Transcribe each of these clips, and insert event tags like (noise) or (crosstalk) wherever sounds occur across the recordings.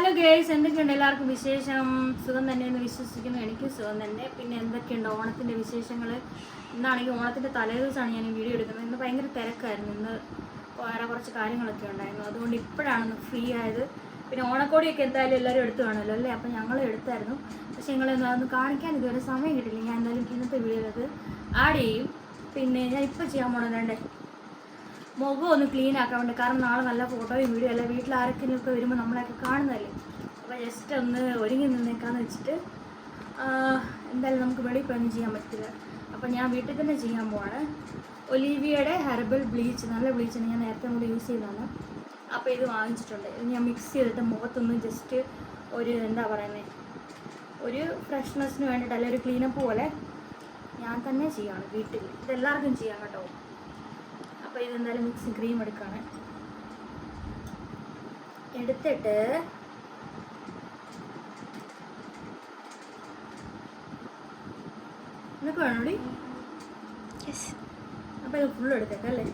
Hello girls എന്തൊക്കെയുണ്ട്? എല്ലാവർക്കും വിശേഷം? സുഖം തന്നെ എന്ന് വിശ്വസിക്കുന്നു. എനിക്ക് സുഖം തന്നെ. പിന്നെ എന്തൊക്കെയുണ്ട്? ഓണത്തിന്റെ വിശേഷങ്ങൾ ഇന്നാണെങ്കിൽ ഓണത്തിന്റെ തലേദിവസമാണ് ഞാൻ വീഡിയോ എടുക്കുന്നത്. ഇന്ന് ഭയങ്കര തിരക്കായിരുന്നു. ഇന്ന് വേറെ കുറച്ച് കാര്യങ്ങളൊക്കെ ഉണ്ടായിരുന്നു. അതുകൊണ്ട് ഇപ്പോഴാണ് ഒന്ന് ഫ്രീ ആയത്. പിന്നെ ഓണക്കോടിയൊക്കെ എന്തായാലും എല്ലാവരും എടുത്തു കാണുമല്ലോ അല്ലേ? അപ്പം ഞങ്ങൾ എടുത്തായിരുന്നു. പക്ഷേ ഞങ്ങൾ അതൊന്ന് കാണിക്കാൻ ഇതുവരെ സമയം കിട്ടില്ല ഞാൻ എന്തായാലും ഇന്നത്തെ വീഡിയോയിലത് ആഡ് ചെയ്യും. പിന്നെ ഞാൻ ഇപ്പോൾ ചെയ്യാൻ പോണത് വേണ്ടേ മുഖം ഒന്ന് ക്ലീൻ ആക്കാൻ വേണ്ടി. കാരണം നാളെ നല്ല ഫോട്ടോയും വീഡിയോ അല്ല വീട്ടിൽ ആരെങ്കിലും ഒക്കെ വരുമ്പോൾ നമ്മളെയൊക്കെ കാണുന്നതല്ലേ? അപ്പോൾ ജസ്റ്റ് ഒന്ന് ഒരുങ്ങി നിന്നേക്കാന്ന് വെച്ചിട്ട് എന്തായാലും നമുക്ക് വെളിയിൽ പോയി ഒന്നും ചെയ്യാൻ പറ്റില്ല അപ്പോൾ ഞാൻ വീട്ടിൽ തന്നെ ചെയ്യാൻ പോവാണ്. ഒലീവിയയുടെ ഹെർബൽ ബ്ലീച്ച് നല്ല ബ്ലീച്ചാണ് ഞാൻ നേരത്തെ കൂടി യൂസ് ചെയ്തതാണ്. അപ്പോൾ ഇത് വാങ്ങിച്ചിട്ടുണ്ട്. ഇത് ഞാൻ മിക്സ് ചെയ്തിട്ട് മുഖത്തൊന്ന് ജസ്റ്റ് ഒരു എന്താ പറയുന്നത് ഒരു ഫ്രഷ്നെസ്സിന് വേണ്ടിയിട്ട് അല്ലെങ്കിൽ ഒരു ക്ലീനപ്പ് പോലെ ഞാൻ തന്നെ ചെയ്യാണ് വീട്ടിൽ. ഇതെല്ലാവർക്കും ചെയ്യാം കേട്ടോ. അപ്പോൾ ഇതെന്തായാലും മിക്സിങ് ക്രീം എടുക്കുകയാണ് എടുത്തിട്ട് എന്നൊക്കെ വേണോടി അപ്പോൾ ഇത് ഫുള്ള് എടുത്തേക്കാം അല്ലേ?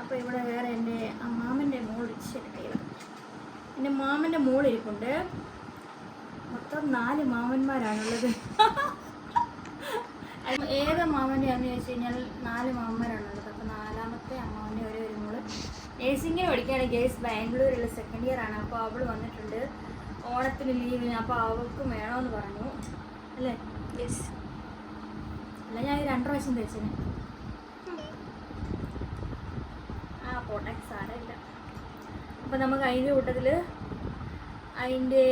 അപ്പോൾ ഇവിടെ വേറെ എന്റെ ആ മാമന്റെ മോൾ കയ്യിലാണ് എന്റെ മാമന്റെ മോൾ ഇരിപ്പുണ്ട് മൊത്തം നാല് മാമന്മാരാണുള്ളത്. (laughs) ഏത് മാമന്റെയാന്ന് ചോദിച്ചു കഴിഞ്ഞാൽ നാല് മാമന്മാരാണുള്ളത്. അപ്പോൾ നാലാമത്തെ അമ്മാവന്റെ ഒരേ ഒരു മോൾ. നേഴ്സിങ്ങിന് പഠിക്കുകയാണ് ഗേസ് ബാംഗ്ലൂരിലുള്ള സെക്കൻഡ് ഇയർ ആണ്. അപ്പോൾ അവൾ വന്നിട്ടുണ്ട്. ഓണത്തിന് ലീവിന് അപ്പോൾ അവൾക്കും വേണമെന്ന് പറഞ്ഞു. അല്ലേ? യെസ് അല്ല ഞാൻ രണ്ടു പ്രാവശ്യം തേച്ചന് ആ പോട്ടെ. സാരമില്ല. അപ്പം നമുക്ക് അതിന്റെ കൂട്ടത്തിൽ അതിന്റെ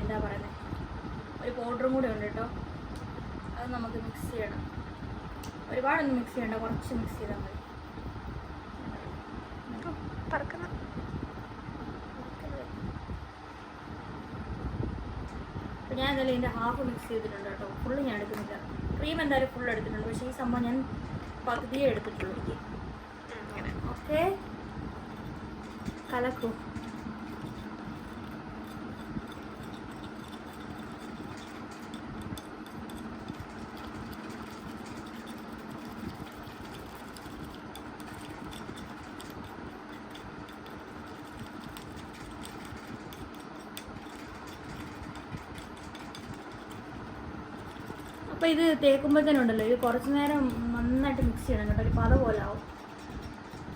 എന്താ പറയുന്നത് ഒരു പൗഡറും കൂടെ ഉണ്ട് കേട്ടോ. അത് നമുക്ക് മിക്സ് ചെയ്യണം. ഒരുപാടൊന്നും മിക്സ് ചെയ്യണ്ട കുറച്ച് മിക്സ് ചെയ്താൽ മതി. അപ്പം ഞാൻ എന്തായാലും ഇതിന്റെ ഹാഫ് മിക്സ് ചെയ്തിട്ടുണ്ട് കേട്ടോ. ഫുള്ള് ഞാൻ എടുക്കുന്നില്ല. ക്രീം എന്തായാലും ഫുൾ എടുത്തിട്ടുണ്ട്. പക്ഷേ ഈ സംഭവം ഞാൻ പകുതിയെ എടുത്തിട്ടുള്ളൂ. ഓക്കെ കലക്കൂ. അപ്പോൾ ഇത് ഉണ്ടല്ലോ ഇത് കുറച്ച് നേരം നന്നായിട്ട് മിക്സ് ചെയ്യണം കേട്ടോ ഒരു പത പോലെ ആവും.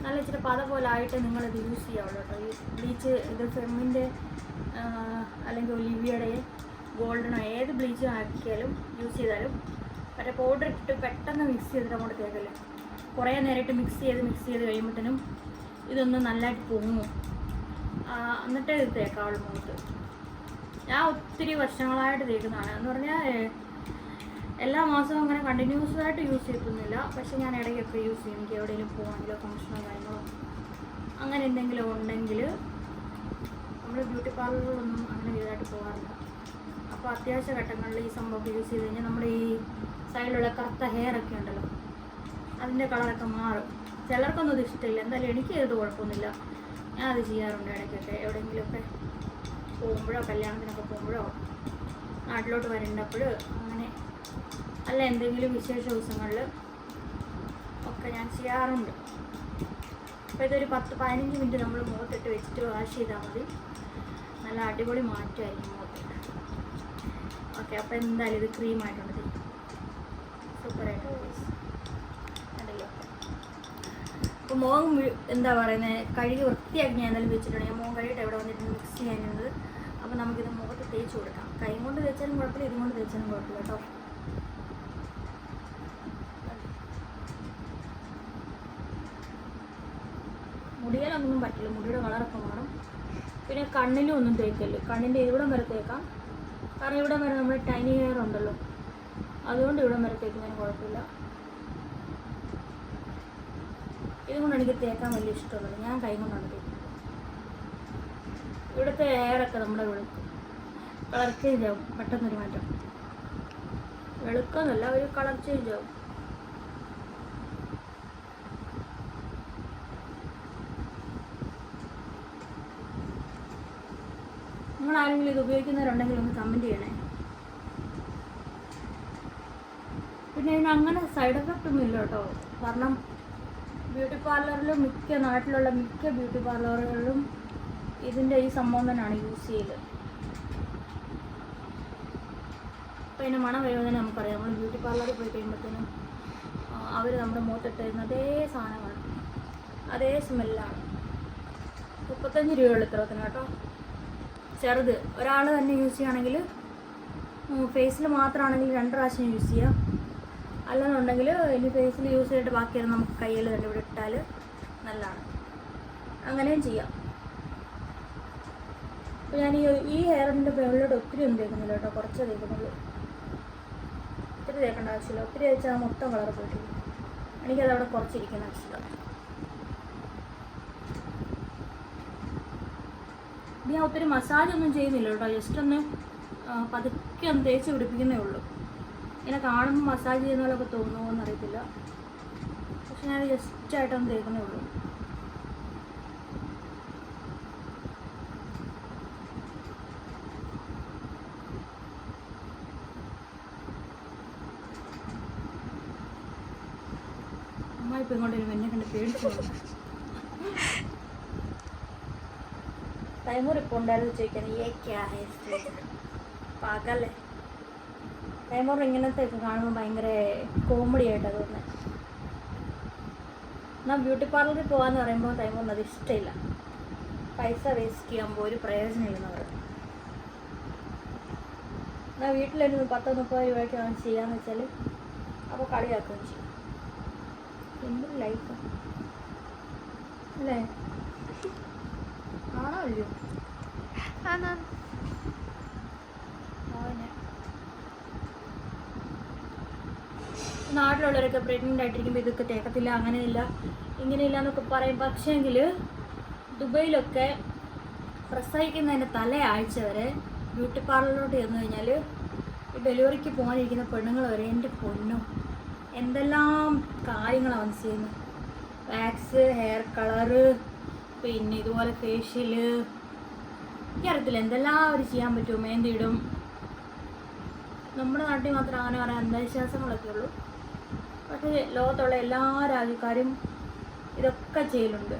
നല്ല ഇച്ചിരി പത പോലെ ആയിട്ട് നിങ്ങളിത് യൂസ് ചെയ്യാവുള്ളൂ കേട്ടോ. ഈ ബ്ലീച്ച് ഇത് ഫെമ്മിന്റെ അല്ലെങ്കിൽ ഒലിവിയുടെ ഗോൾഡനോ ഏത് ബ്ലീച്ച് ആക്കിയാലും യൂസ് ചെയ്താലും മറ്റേ പൗഡർ ഇട്ടിട്ട് പെട്ടെന്ന് മിക്സ് ചെയ്തിട്ട് അങ്ങോട്ട് തേക്കൽ കുറേ നേരമായിട്ട് മിക്സ് ചെയ്ത് മിക്സ് ചെയ്ത് കഴിയുമ്പോഴത്തേനും ഇതൊന്ന് നല്ലതായിട്ട് പൊങ്ങും. എന്നിട്ടേ ഇത് തേക്കാവുള്ളൂ മുഖത്ത്. ഞാൻ ഒത്തിരി വർഷങ്ങളായിട്ട് തേക്കുന്നതാണ്. എന്ന് പറഞ്ഞാൽ എല്ലാ മാസവും അങ്ങനെ കണ്ടിന്യൂസ് ആയിട്ട് യൂസ് ചെയ്തിരുന്നില്ല പക്ഷെ ഞാൻ ഇടയ്ക്കൊക്കെ യൂസ് ചെയ്യും. എനിക്ക് എവിടെയെങ്കിലും പോകണമെങ്കിലോ ഫംഗ്ഷനോ കാര്യങ്ങളോ അങ്ങനെ എന്തെങ്കിലും ഉണ്ടെങ്കിൽ നമ്മൾ ബ്യൂട്ടി പാർലറിലൊന്നും അങ്ങനെ ഇതായിട്ട് പോകാറില്ല അപ്പോൾ അത്യാവശ്യ ഘട്ടങ്ങളിൽ ഈ സംഭവം യൂസ് ചെയ്ത് കഴിഞ്ഞാൽ നമ്മുടെ ഈ സൈഡിലുള്ള കറുത്ത ഹെയർ ഒക്കെ ഉണ്ടല്ലോ അതിന്റെ കളറൊക്കെ മാറും. ചിലർക്കൊന്നും ഇത് ഇഷ്ടമില്ല. എന്തായാലും എനിക്ക് ഇത് കുഴപ്പമൊന്നുമില്ല. ഞാൻ അത് ചെയ്യാറുണ്ട് ഇടയ്ക്കൊക്കെ. എവിടെയെങ്കിലുമൊക്കെ പോകുമ്പോഴോ കല്യാണത്തിനൊക്കെ പോകുമ്പോഴോ നാട്ടിലോട്ട് വരേണ്ടപ്പോൾ അങ്ങനെ അല്ല എന്തെങ്കിലും വിശേഷ ദിവസങ്ങളിൽ ഒക്കെ ഞാൻ ചെയ്യാറുണ്ട്. അപ്പോൾ ഇതൊരു പത്ത് പതിനഞ്ച് മിനിറ്റ് നമ്മൾ മുഖത്തിട്ട് വെച്ചിട്ട് വാഷ് ചെയ്താൽ മതി. നല്ല അടിപൊളി മാറ്റമായിരിക്കും മുഖത്തിട്ട് ഓക്കെ അപ്പോൾ എന്തായാലും ഇത് ക്രീമായിട്ടുണ്ട് സൂപ്പറായിട്ട് അപ്പോൾ മുഖം എന്താ പറയുന്നത് കഴുകി വൃത്തിയാക്കി ഞാൻ എന്തായാലും വെച്ചിട്ടുണ്ട്. ഞാൻ മുഖം കഴുകിയിട്ട് എവിടെ വന്നിട്ട് മിക്സ് ചെയ്യാനുള്ളത്. അപ്പോൾ നമുക്കിത് മുഖത്ത് തേച്ച് കൊടുക്കാം. കൈ കൊണ്ട് തേച്ചാലും കുഴപ്പമില്ല ഇതും കൊണ്ട് തേച്ചാലും കുഴപ്പമില്ല കേട്ടോ. മുടിയാലൊന്നും പറ്റില്ല. മുടിയുടെ കളറൊക്കെ മാറും. പിന്നെ കണ്ണിലും ഒന്നും തേക്കല്ല. കണ്ണിന്റെ ഇവിടം വരെ തേക്കാം. കാരണം ഇവിടം വരെ നമ്മുടെ ടൈനി ഹെയർ ഉണ്ടല്ലോ. അതുകൊണ്ട് ഇവിടം വരെ തേക്കുന്നതിന് കുഴപ്പമില്ല. ഇതുകൊണ്ട് എനിക്ക് തേക്കാൻ വലിയ ഇഷ്ടമുള്ളത് ഞാൻ കൈ കൊണ്ടാണ് തേക്കുന്നത്. ഇവിടുത്തെ ഹെയറൊക്കെ നമ്മുടെ വെളുക്കും. കളർ ചേഞ്ച് ആവും. പെട്ടെന്നൊരു മാറ്റം. വെളുക്കമെന്നല്ല ഒരു കളർ ചേഞ്ച് ആവും. നിങ്ങൾ ആരെങ്കിലും ഇത് ഉപയോഗിക്കുന്നവരുണ്ടെങ്കിൽ ഒന്ന് കമന്റ് ചെയ്യണേ. പിന്നെ ഇതിന് അങ്ങനെ സൈഡ് എഫക്റ്റ് ഒന്നും ഇല്ല കേട്ടോ. കാരണം ബ്യൂട്ടി പാർലറിൽ മിക്ക നാട്ടിലുള്ള മിക്ക ബ്യൂട്ടി പാർലറുകളിലും ഇതിന്റെ ഈ സംഭവം തന്നെയാണ് യൂസ് ചെയ്ത് അപ്പോൾ ഇതിന്റെ മണവയോധന നമുക്കറിയാം. നമ്മൾ ബ്യൂട്ടി പാർലറിൽ പോയി കഴിയുമ്പോഴത്തേനും അവർ നമ്മുടെ മുഖത്തിട്ട് തരുന്ന അതേ സാധനമാണ് അതേ സ്മെല്ലാണ് മുപ്പത്തഞ്ച് രൂപയുള്ള ഇത്രത്തിന് കേട്ടോ. ചെറുത്. ഒരാൾ തന്നെ യൂസ് ചെയ്യുകയാണെങ്കിൽ ഫേസിൽ മാത്രമാണെങ്കിൽ രണ്ട് പ്രാവശ്യം യൂസ് ചെയ്യാം. അല്ലെന്നുണ്ടെങ്കിൽ ഇനി ഫേസിൽ യൂസ് ചെയ്തിട്ട് ബാക്കിയത് നമുക്ക് കയ്യിൽ തന്നെ ഇവിടെ ഇട്ടാൽ നല്ലതാണ്. അങ്ങനെയും ചെയ്യാം. അപ്പോൾ ഞാൻ ഈ ഈ ഹെയറിന്റെ മുകളിലോട്ട് ഒത്തിരി ഒന്നും തേക്കുന്നില്ല കേട്ടോ. കുറച്ച് തേക്കുന്നുള്ളൂ. ഒത്തിരി തേക്കേണ്ട ആവശ്യമില്ല. ഒത്തിരി തേച്ചാൽ മൊത്തം കളർ പോയിട്ടില്ല എനിക്കത് അവിടെ കുറച്ചിരിക്കുന്ന ഇഷ്ടം ഞാൻ ഒത്തിരി മസാജ് ഒന്നും ചെയ്യുന്നില്ല കേട്ടോ. ജസ്റ്റ് ഒന്ന് പതുക്കെ ഒന്ന് തേച്ച് പിടിപ്പിക്കുന്നേ ഉള്ളൂ. ഇങ്ങനെ കാണുമ്പോൾ മസാജ് ചെയ്യുന്ന പോലൊക്കെ തോന്നുമോ എന്നറിയത്തില്ല പക്ഷെ ഞാൻ ജസ്റ്റ് ആയിട്ടൊന്ന് തേക്കുന്നേ ഉള്ളൂ. അമ്മ ഇപ്പം ഇങ്ങോട്ട് എന്നെ കണ്ട് പേടിച്ചു തൈമൂർ ഇപ്പോൾ ഉണ്ടായിരുന്നു ചോദിക്കാൻ ഏ ക്യാ ഹേ പാകല്ലേ തൈമൂർ ഇങ്ങനത്തെ ഒക്കെ കാണുമ്പോൾ ഭയങ്കര കോമഡി ആയിട്ടാണ് തോന്നുന്നത് എന്നാൽ ബ്യൂട്ടി പാർലറിൽ പോകാന്ന് പറയുമ്പോൾ തൈമൂറിന് അത് ഇഷ്ടമില്ല പൈസ വേസ്റ്റ് ചെയ്യുമ്പോൾ ഒരു പ്രയോജനമില്ലെന്ന് പറയും. എന്നാൽ വീട്ടിലൊരു പത്തോ മുപ്പത് രൂപയ്ക്ക് വാങ്ങി ചെയ്യാന്ന് വെച്ചാൽ അപ്പോൾ കളിയാക്കുകയും ചെയ്യും. എന്തൊരു ലൈഫ് അല്ലേ? ആണോ അല്ലയോ അവനെ നാട്ടിലുള്ളവരൊക്കെ പ്രഗ്നന്റ് ആയിട്ടിരിക്കുമ്പോൾ ഇതൊക്കെ തേക്കത്തില്ല അങ്ങനെയില്ല ഇങ്ങനെയില്ല എന്നൊക്കെ പറയും. പക്ഷേങ്കിൽ ദുബൈയിലൊക്കെ പ്രസവിക്കുന്നതിന്റെ തലയാഴ്ച വരെ ബ്യൂട്ടി പാർലറിലോട്ട് ചെന്ന് കഴിഞ്ഞാൽ ഈ ഡെലിവറിക്ക് പോകാനിരിക്കുന്ന പെണ്ണുങ്ങൾ വരെ എന്റെ പൊന്നും. എന്തെല്ലാം കാര്യങ്ങളാണ് ചെയ്യുന്നത്? വാക്സ് ഹെയർ കളറ് പിന്നെ ഇതുപോലെ ഫേഷ്യൽ എനിക്കറിയത്തില്ല എന്തെല്ലാം അവർ ചെയ്യാൻ പറ്റുമോ മേന്തിയിടും നമ്മുടെ നാട്ടിൽ മാത്രം അങ്ങനെ പറയാൻ അന്ധവിശ്വാസങ്ങളൊക്കെ ഉള്ളൂ. പക്ഷേ ലോകത്തുള്ള എല്ലാ രാജ്യക്കാരും ഇതൊക്കെ ചെയ്യലുണ്ട്.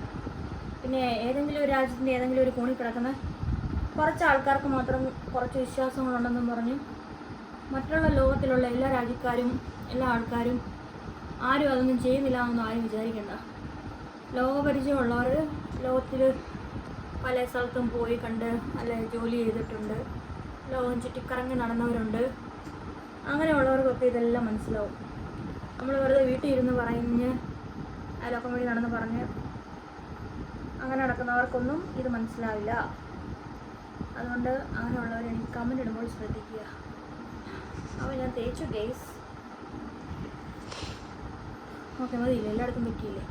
പിന്നെ ഏതെങ്കിലും ഒരു രാജ്യത്തിന്റെ ഏതെങ്കിലും ഒരു കോണിൽ കിടക്കുന്ന കുറച്ച് ആൾക്കാർക്ക് മാത്രം കുറച്ച് വിശ്വാസങ്ങളുണ്ടെന്നും പറഞ്ഞു മറ്റുള്ള ലോകത്തിലുള്ള എല്ലാ രാജ്യക്കാരും എല്ലാ ആൾക്കാരും ആരും അതൊന്നും ചെയ്യുന്നില്ല എന്നൊന്നും ആരും വിചാരിക്കണ്ട. ലോകപരിചയമുള്ളവർ ലോകത്തിൽ പല സ്ഥലത്തും പോയി കണ്ട് നല്ല ജോലി ചെയ്തിട്ടുണ്ട്. ലോകം ചുറ്റിക്കറങ്ങി നടന്നവരുണ്ട്. അങ്ങനെയുള്ളവർക്കൊക്കെ ഇതെല്ലാം മനസ്സിലാവും. നമ്മൾ വെറുതെ വീട്ടിൽ ഇരുന്ന് പറഞ്ഞ് അതിലൊക്കെ വഴി നടന്ന് പറഞ്ഞ് അങ്ങനെ നടക്കുന്നവർക്കൊന്നും ഇത് മനസ്സിലാവില്ല. അതുകൊണ്ട് അങ്ങനെയുള്ളവർ എനിക്ക് കമന്റ് ഇടുമ്പോൾ ശ്രദ്ധിക്കുക. അപ്പോൾ ഞാൻ തേച്ചു ഗേസ് ഓക്കെ മതിയില്ല എല്ലായിടത്തും പറ്റിയില്ലേ?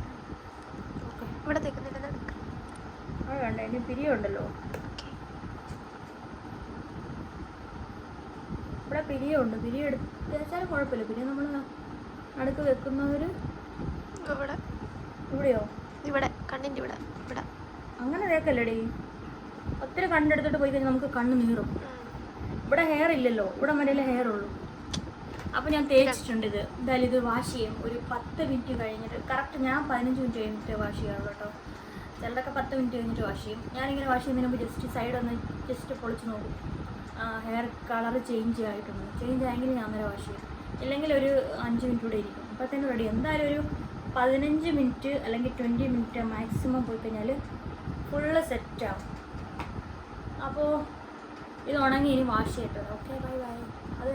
ഇവിടെ തേക്കുന്നില്ല അത് വേണ്ട ഇനി പിരിയുണ്ടല്ലോ ഇവിടെ പിരിയുണ്ട് പിരിയ എടുത്തേച്ചാലും കുഴപ്പമില്ല. പിന്നെ നമ്മൾ നടുക്ക് വെക്കുന്നവർ ഇവിടെ. ഇവിടെയോ? ഇവിടെ കണ്ണിന്റെ ഇവിടെ ഇവിടെ. അങ്ങനെ തേക്കല്ലേടി. ഒത്തിരി കണ്ണെടുത്തിട്ട് പോയി കഴിഞ്ഞാൽ നമുക്ക് കണ്ണ് നീറും. ഇവിടെ ഹെയർ ഇല്ലല്ലോ. ഇവിടെ മരയിലെ ഹെയർ ഉള്ളൂ. അപ്പോൾ ഞാൻ തേച്ചിട്ടുണ്ട് ഇത്. എന്തായാലും ഇത് വാഷ് ചെയ്യും. ഒരു പത്ത് മിനിറ്റ് കഴിഞ്ഞിട്ട് കറക്റ്റ് ഞാൻ പതിനഞ്ച് മിനിറ്റ് കഴിഞ്ഞിട്ട് വാഷ് ചെയ്യാറുള്ളൂ കേട്ടോ. ചിലതൊക്കെ പത്ത് മിനിറ്റ് കഴിഞ്ഞിട്ട് വാഷ് ചെയ്യും. ഞാനിങ്ങനെ വാഷ് ചെയ്യുന്നതിന് മുമ്പ് ജസ്റ്റ് സൈഡ് ഒന്ന് ജസ്റ്റ് പൊളിച്ച് നോക്കും. ഹെയർ കളർ ചേഞ്ച് ആയിട്ടുണ്ട്? ചേഞ്ച് ആയെങ്കിൽ ഞാൻ അന്നേരം വാഷ് ചെയ്യും. ഇല്ലെങ്കിൽ ഒരു അഞ്ച് മിനിറ്റ് കൂടെ ഇരിക്കും. അപ്പോഴത്തേനും റെഡി എന്തായാലും ഒരു പതിനഞ്ച് മിനിറ്റ് അല്ലെങ്കിൽ ട്വന്റി മിനിറ്റ് മാക്സിമം പോയി കഴിഞ്ഞാൽ ഫുള്ള് സെറ്റാവും അപ്പോൾ ഇത് ഉണങ്ങി ഇനി വാഷ് ചെയ്തിട്ട് ഓക്കെ ബൈ ബൈ അത്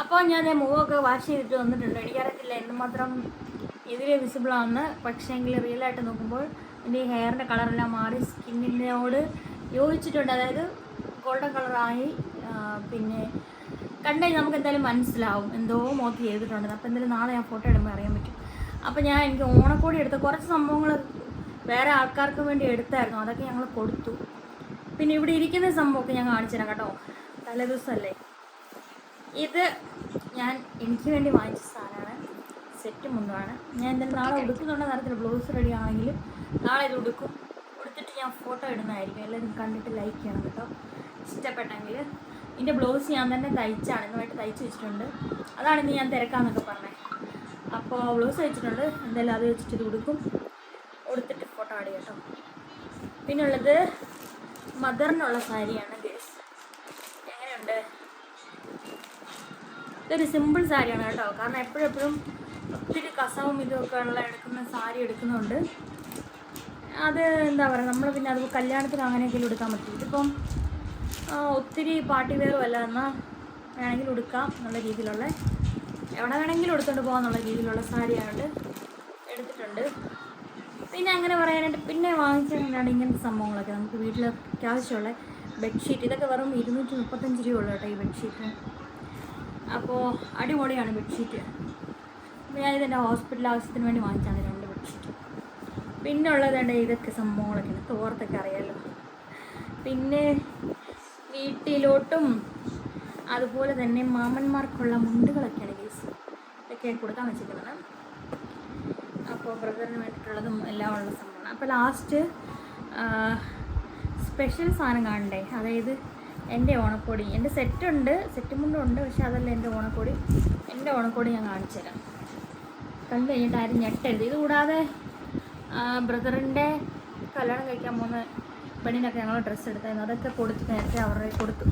അപ്പോൾ ഞാൻ മുഖമൊക്കെ വാഷ് ചെയ്തിട്ട് വന്നിട്ടുണ്ട്. എനിക്കറിയത്തില്ല എന്തുമാത്രം വിസിബിൾ ആണെന്ന്. പക്ഷേങ്കിൽ റിയൽ ആയിട്ട് നോക്കുമ്പോൾ എന്റെ ഈ ഹെയറിന്റെ കളറെല്ലാം മാറി സ്കിന്നിനോട് യോജിച്ചിട്ടുണ്ട്. അതായത് ഗോൾഡൻ കളറായി പിന്നെ കണ്ടുകഴിഞ്ഞാൽ നമുക്ക് എന്തായാലും മനസ്സിലാവും എന്തോ മോത്ത് ചെയ്തിട്ടുണ്ട്. അപ്പോൾ എന്തായാലും നാളെ ഞാൻ ഫോട്ടോ എടുക്കുമ്പോൾ അറിയാൻ പറ്റും. അപ്പോൾ ഞാൻ എനിക്ക് ഓണക്കോടി എടുത്ത കുറച്ച് സംഭവങ്ങൾ വേറെ ആൾക്കാർക്ക് വേണ്ടി എടുത്തായിരുന്നു. അതൊക്കെ ഞങ്ങൾ കൊടുത്തു. പിന്നെ ഇവിടെ ഇരിക്കുന്ന സംഭവമൊക്കെ ഞാൻ കാണിച്ചു തരാം കേട്ടോ. തലേദിവസമല്ലേ ഇത് ഞാൻ എനിക്ക് വേണ്ടി വാങ്ങിച്ച സാധനമാണ്. സെറ്റ് മുണ്ടാണ് ഞാൻ എന്തായാലും നാളെ ഉടുക്കുന്നുണ്ട്. തരത്തിൽ ബ്ലൗസ് റെഡി ആണെങ്കിൽ നാളെ ഇത് ഉടുക്കും. ഉടുത്തിട്ട് ഞാൻ ഫോട്ടോ ഇടുന്നതായിരിക്കും. എല്ലാവരും കണ്ടിട്ട് ലൈക്ക് ചെയ്യണം കേട്ടോ. ഇഷ്ടപ്പെട്ടെങ്കിൽ. ഇതിന്റെ ബ്ലൗസ് ഞാൻ തന്നെ തയ്ച്ചാണ്. ഇന്നുമായിട്ട് തയ്ച്ച് വെച്ചിട്ടുണ്ട്. അതാണ് ഇന്ന് ഞാൻ തിരക്കാന്നൊക്കെ പറഞ്ഞത് അപ്പോൾ ബ്ലൗസ് വെച്ചിട്ടുണ്ട് എന്തായാലും അത് വെച്ചിട്ട് ഇത് ഉടുക്കും. ഉടുത്തിട്ട് ഫോട്ടോ ആടി കേട്ടോ. പിന്നെ ഉള്ളത് മദറിനുള്ള സാരിയാണ് ഗേസ് എങ്ങനെയുണ്ട്? ഇതൊരു സിമ്പിൾ സാരിയാണ് കേട്ടോ. കാരണം എപ്പോഴും എപ്പോഴും ഒത്തിരി കസവും ഇതുമൊക്കെ ഉള്ള എടുക്കുന്ന സാരി എടുക്കുന്നുണ്ട് അത് എന്താ പറയുക നമ്മൾ പിന്നെ അത് കല്യാണത്തിന് അങ്ങനെയൊക്കെ എടുക്കാൻ പറ്റും. ഇതിപ്പം ഒത്തിരി പാർട്ടി വെയറും അല്ല എന്നാൽ വേണമെങ്കിൽ ഉടുക്കാം എന്നുള്ള രീതിയിലുള്ള എവിടെ വേണമെങ്കിലും എടുത്തുകൊണ്ട് പോകാം എന്നുള്ള രീതിയിലുള്ള സാരിയായിട്ട് എടുത്തിട്ടുണ്ട്. പിന്നെ അങ്ങനെ പറയാനായിട്ട് പിന്നെ വാങ്ങിച്ചിട്ടുണ്ടാണ് ഇങ്ങനത്തെ സംഭവങ്ങളൊക്കെ നമുക്ക് വീട്ടിലൊക്കെ ആവശ്യമുള്ള ബെഡ്ഷീറ്റ് ഇതൊക്കെ വെറും ഇരുന്നൂറ്റി മുപ്പത്തഞ്ച് രൂപ ഉള്ളു കേട്ടോ ഈ ബെഡ്ഷീറ്റ് അപ്പോൾ അടിപൊളിയാണ് ബെഡ്ഷീറ്റ് ഞാൻ ഇതെന്റെ ഹോസ്പിറ്റൽ ആവശ്യത്തിന് വേണ്ടി വാങ്ങിച്ചാണ് രണ്ട് ബെഡ്ഷീറ്റ് പിന്നെ ഉള്ളതുണ്ട് ഇതൊക്കെ സംഭവങ്ങളൊക്കെ തോർത്തൊക്കെ അറിയാമല്ലോ പിന്നെ വീട്ടിലോട്ടും അതുപോലെ തന്നെ മാമന്മാർക്കുള്ള മുണ്ടുകളൊക്കെയാണ് കേസ് ഇതൊക്കെ കൊടുക്കാൻ വെച്ചിരിക്കുന്നത് വേണ്ടിയിട്ടുള്ളതും എല്ലാം ഉള്ള സംഭവമാണ്. അപ്പോൾ ലാസ്റ്റ് സ്പെഷ്യൽ സാധനം കാണണ്ടേ? അതായത് എന്റെ ഓണക്കോടി. എന്റെ സെറ്റുണ്ട് സെറ്റും മുണ്ടും ഉണ്ട് പക്ഷെ അതല്ല എന്റെ ഓണക്കോടി. എന്റെ ഓണക്കോടി ഞാൻ കാണിച്ചു തരാം. കണ്ടു കഴിഞ്ഞിട്ട് ആരും ഞെട്ടരുത്. ഇത് കൂടാതെ ബ്രദറിന്റെ കല്യാണം കഴിക്കാൻ പോകുന്ന പെണ്ണിനൊക്കെ ഞങ്ങൾ ഡ്രസ്സ് എടുത്തായിരുന്നു. അതൊക്കെ കൊടുത്തു നേരത്തെ അവരുടെ കൊടുത്തു.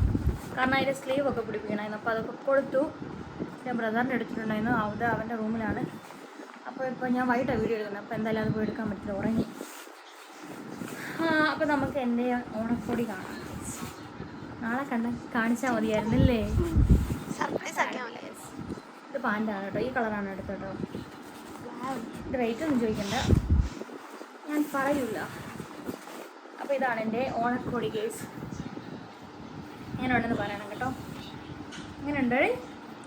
കാരണം അതിന്റെ സ്ലീവ് ഒക്കെ പിടിപ്പിക്കണമായിരുന്നു അപ്പോൾ അതൊക്കെ കൊടുത്തു. ഞാൻ ബ്രദറിന്റെ എടുത്തിട്ടുണ്ടായിരുന്നു അത് അവന്റെ റൂമിലാണ് അപ്പോൾ ഇപ്പോൾ ഞാൻ വൈകിട്ടാണ് വീഡിയോ എടുക്കുന്നത്. അപ്പോൾ എന്തായാലും അത് പോയി എടുക്കാൻ പറ്റില്ല. ഉറങ്ങി. അപ്പോൾ നമുക്ക് എന്റെ ഓണക്കോടി കാണാം. നാളെ കണ്ട കാണിച്ചാൽ മതിയായിരുന്നല്ലേ? സർപ്രൈസ് ഇത് പാന്റാണ് കേട്ടോ. ഈ കളറാണ് എടുത്തു കേട്ടോ. ഇത് റേറ്റ് ഒന്നും ചോദിക്കണ്ട. ഞാൻ പറയൂല. അപ്പോൾ ഇതാണ് എന്റെ ഓണക്കോടി കേസ് എങ്ങനെ ഉണ്ടെന്ന് പറയണം കേട്ടോ. എങ്ങനെയുണ്ട്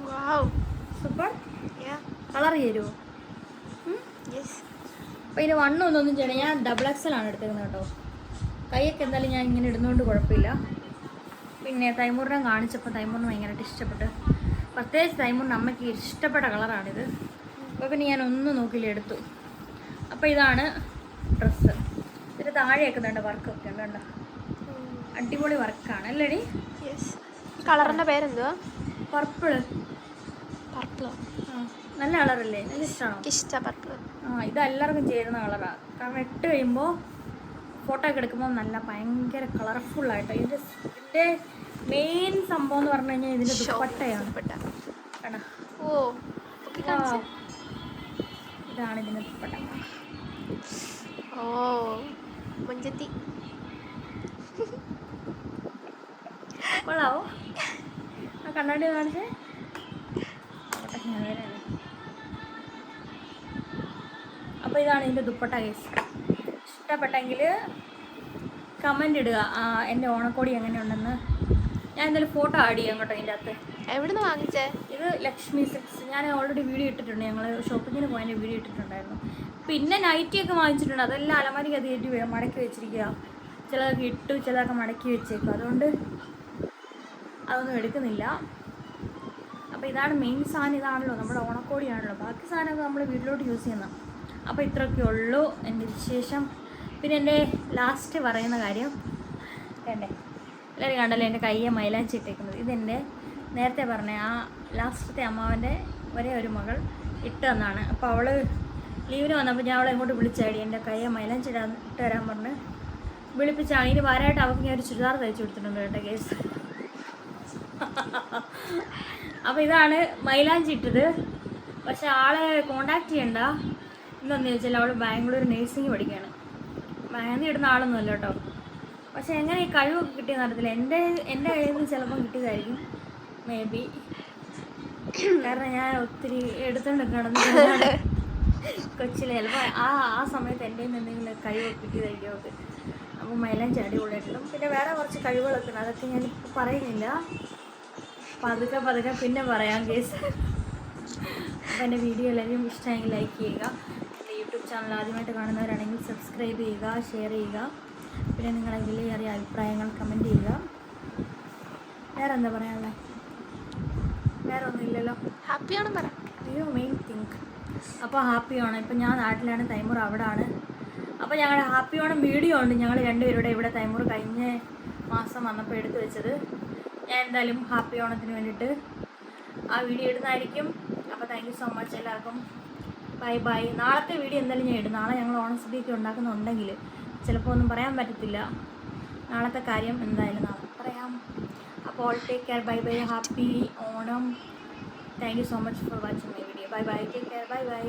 വാവ് സൂപ്പർ കളർ യെസ് അപ്പോൾ ഇതിന് വണ്ണം ഒന്നും ചെയ്യണം ഞാൻ ഡബിൾ എക്സൽ ആണ് എടുത്തേക്കുന്നത് കേട്ടോ. കൈയൊക്കെ എന്തായാലും ഞാൻ ഇങ്ങനെ ഇടുന്നതുകൊണ്ട് കുഴപ്പമില്ല. പിന്നെ തൈമൂറിനെ കാണിച്ചപ്പോൾ തൈമൂറിന് ഭയങ്കരമായിട്ട് ഇഷ്ടപ്പെട്ട്. പ്രത്യേകിച്ച് തൈമൂറിന് അമ്മയ്ക്ക് ഇഷ്ടപ്പെട്ട കളറാണിത് അപ്പോൾ പിന്നെ ഞാൻ ഒന്നും നോക്കിയില്ല എടുത്തു. അപ്പോൾ ഇതാണ് ഡ്രസ്സ് ഇതിന്റെ താഴെയൊക്കെ ഉണ്ട് വർക്കൊക്കെ ഉണ്ട് കണ്ടോ അടിപൊളി വർക്കാണ് അല്ലേടി? കളറിന്റെ കളറിന്റെ പേരെന്തുവാ? പർപ്പിൾ പർപ്പിളോ നല്ല കളറല്ലേ? നല്ല ഇഷ്ടമാണോ ഇഷ്ട പർപ്പിൾ ആ ഇത് എല്ലാവർക്കും ചേരുന്ന കളറാണ് കാരണം ഇട്ട് കഴിയുമ്പോൾ ഫോട്ടോ ഒക്കെ എടുക്കുമ്പോൾ നല്ല ഭയങ്കര കളർഫുൾ ആയിട്ട്. ഇതിന്റെ ഇതിന്റെ മെയിൻ സംഭവം എന്ന് പറഞ്ഞു കഴിഞ്ഞാൽ ഇതിന്റെ ദുപ്പട്ടയാണ്. കണ്ടോ? ഓ. ഇതാണ് ഇതിന്റെ ദുപ്പട്ട. ഓ മുഞ്ചത്തി. കൊള്ളാവോ? ആ കണ്ണാടി കാണിച്ചേ? (laughs) ഞാൻ വരാം. അപ്പോൾ ഇതാണ് ഇതിന്റെ ദുപ്പട്ട കേസ്. ഇഷ്ടപ്പെട്ടെങ്കിൽ കമന്റ് ഇടുക. എന്റെ ഓണക്കോടി എങ്ങനെയുണ്ടെന്ന്. ഞാൻ എന്തായാലും ഫോട്ടോ ആഡ് ചെയ്യാം കേട്ടോ ഇതിന്റെ അകത്ത്. എവിടുന്ന് വാങ്ങിച്ചേ? ഇത് ലക്ഷ്മി സിക്സ് ഞാൻ ഓൾറെഡി വീഡിയോ ഇട്ടിട്ടുണ്ട്. ഞങ്ങൾ ഷോപ്പിങ്ങിന് പോയതിന്റെ വീഡിയോ ഇട്ടിട്ടുണ്ടായിരുന്നു. പിന്നെ നൈറ്റിയൊക്കെ വാങ്ങിച്ചിട്ടുണ്ട്. അതെല്ലാം അലമാരിക്ക് അത് കയറ്റി മടക്കി വെച്ചിരിക്കുക. ചിലതൊക്കെ ഇട്ടു ചിലതൊക്കെ മടക്കി വെച്ചേക്കും. അതുകൊണ്ട് അതൊന്നും എടുക്കുന്നില്ല. അപ്പോൾ ഇതാണ് മെയിൻ സാധനം. ഇതാണല്ലോ നമ്മുടെ ഓണക്കോടിയാണല്ലോ. ബാക്കി സാധനമൊക്കെ നമ്മൾ വീട്ടിലോട്ട് യൂസ് ചെയ്യുന്ന അപ്പോൾ ഇത്രയൊക്കെ ഉള്ളൂ എന്റെ വിശേഷം. പിന്നെ എന്റെ ലാസ്റ്റ് പറയുന്ന കാര്യം കണ്ടേ? എല്ലാവരും കണ്ടല്ലോ എന്റെ കയ്യെ മൈലാഞ്ചി ഇട്ടേക്കുന്നത്? ഇതെന്റെ നേരത്തെ പറഞ്ഞ ആ ലാസ്റ്റത്തെ അമ്മാവന്റെ ഒരേ ഒരു മകൾ ഇട്ട് തന്നാണ് അപ്പോൾ അവൾ ലീവിന് വന്നപ്പോൾ ഞാൻ അവളെ ഇങ്ങോട്ട് വിളിച്ചാടി എന്റെ കയ്യെ മൈലാഞ്ചി ഇടാൻ ഇട്ട് തരാൻ പറഞ്ഞ് വിളിപ്പിച്ചാണ്. ഇനി വരായിട്ട് അവൾക്ക് ഞാൻ ഒരു ചുരിദാർ തയ്ച്ചു കൊടുത്തിട്ടുണ്ട് കേട്ടോ കേസ് അപ്പോൾ ഇതാണ് മൈലാഞ്ചി ഇട്ടത്. പക്ഷെ ആളെ കോണ്ടാക്ട് ചെയ്യണ്ട. എന്താണെന്ന് ചോദിച്ചാൽ അവൾ ബാംഗ്ലൂർ നേഴ്സിംഗ് പഠിക്കുകയാണ്. മെഹന്തി ഇടുന്ന ആളൊന്നും അല്ല കേട്ടോ. പക്ഷെ എങ്ങനെ ഈ കഴിവൊക്കെ കിട്ടിയെന്ന് അറിയത്തില്ല. എന്റെ എന്റെ കയ്യിൽ നിന്ന് ചിലപ്പം കിട്ടിയതായിരിക്കും. മേ ബി കാരണം ഞാൻ ഒത്തിരി എടുത്തോണ്ട് കിടന്ന് കൊച്ചിലെ ചിലപ്പോൾ ആ ആ സമയത്ത് എന്റെ എന്തെങ്കിലും കഴിവൊക്കെ കിട്ടിയതായിരിക്കും അവൾക്ക്. അപ്പോൾ ചാടി അടിപൊളിയായിട്ടും. പിന്നെ വേറെ കുറച്ച് കഴിവുകളൊക്കെ ഉണ്ട്. അതൊക്കെ ഞാൻ പറയുന്നില്ല. പതുക്കെ പതുക്കെ പിന്നെ പറയാം കേസ്. അപ്പം എന്റെ വീഡിയോ എല്ലാവരും ഇഷ്ടമായി ലൈക്ക് ചെയ്യുക. ചാനൽ ആദ്യമായിട്ട് കാണുന്നവരാണെങ്കിൽ സബ്സ്ക്രൈബ് ചെയ്യുക ഷെയർ ചെയ്യുക. പിന്നെ നിങ്ങളുടെ വിലയേറിയ അഭിപ്രായങ്ങൾ കമന്റ് ചെയ്യുക. വേറെ എന്താ പറയാനുള്ളത് വേറെ ഒന്നുമില്ലല്ലോ ഹാപ്പിയാണ് പറ. അയ്യോ മെയിൻ തിങ്ക് അപ്പോൾ ഹാപ്പി ഓണം ഇപ്പം ഞാൻ നാട്ടിലാണ് തൈമൂർ അവിടെ ആണ് അപ്പോൾ ഞങ്ങളുടെ ഹാപ്പി ഓണം വീഡിയോ ഉണ്ട്. ഞങ്ങൾ രണ്ടുപേരുടെ ഇവിടെ തൈമൂർ കഴിഞ്ഞ മാസം വന്നപ്പോൾ എടുത്തു വെച്ചത്. ഞാൻ എന്തായാലും ഹാപ്പി ഓണത്തിന് വേണ്ടിയിട്ട് ആ വീഡിയോ ഇടുന്നതായിരിക്കും. അപ്പോൾ താങ്ക് യു സോ മച്ച് എല്ലാവർക്കും. Bye bye. നാളത്തെ വീഡിയോ എന്തായാലും ഞാൻ ഇടും. നാളെ ഞങ്ങൾ ഓണസദ്യയൊക്കെ ഉണ്ടാക്കുന്നുണ്ടെങ്കിൽ ചിലപ്പോൾ ഒന്നും പറയാൻ പറ്റത്തില്ല. നാളത്തെ കാര്യം എന്തായാലും നാളെ പറയാം. അപ്പോൾ take care bye bye happy Onam. Thank you so much for watching my video bye bye take care bye bye